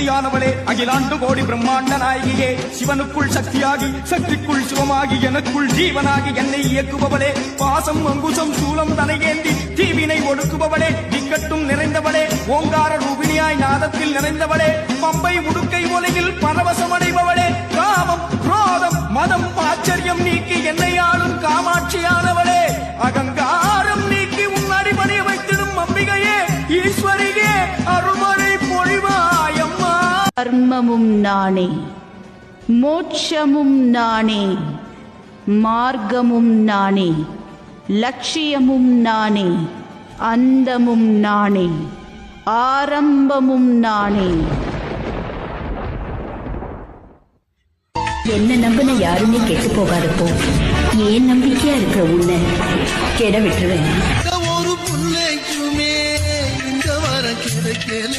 சக்தியானவளே அகிலாண்டு கோடி பிரம்மாண்ட நாயகியே. சிவனுக்குள் சக்தியாகி சக்திக்குள் சிவமாகி எனக்குள் ஜீவனாகி என்னை இயக்குபவளே. பாசம் அங்குசம் சூலம் தனையேந்தி தீவினை ஒடுக்குபவளே. திக்கட்டும் நிறைந்தவளே. ஓங்கார ரூபிணியாய் நாதத்தில் நிறைந்தவளே. பம்பை உடுக்கை ஒலையில் பரவசமடைபவளே. காமம் குரோதம் மதம் ஆச்சரியம் நீக்கி கர்மமும் நானே. மோட்சமும் நானே. மார்க்கமும் நானே. லட்சியமும் நானே. அந்தமும் நானே. ஆரம்பமும் நானே. என்ன நம்பின யாருமே கெட்டு போகாதப்போ. ஏன் நம்பிக்கையா இருக்கிற உன்னை? கெட விட்டுருவேன். இந்த ஒரு புள்ளைக்குமே இந்த வரம் கிடைக்கல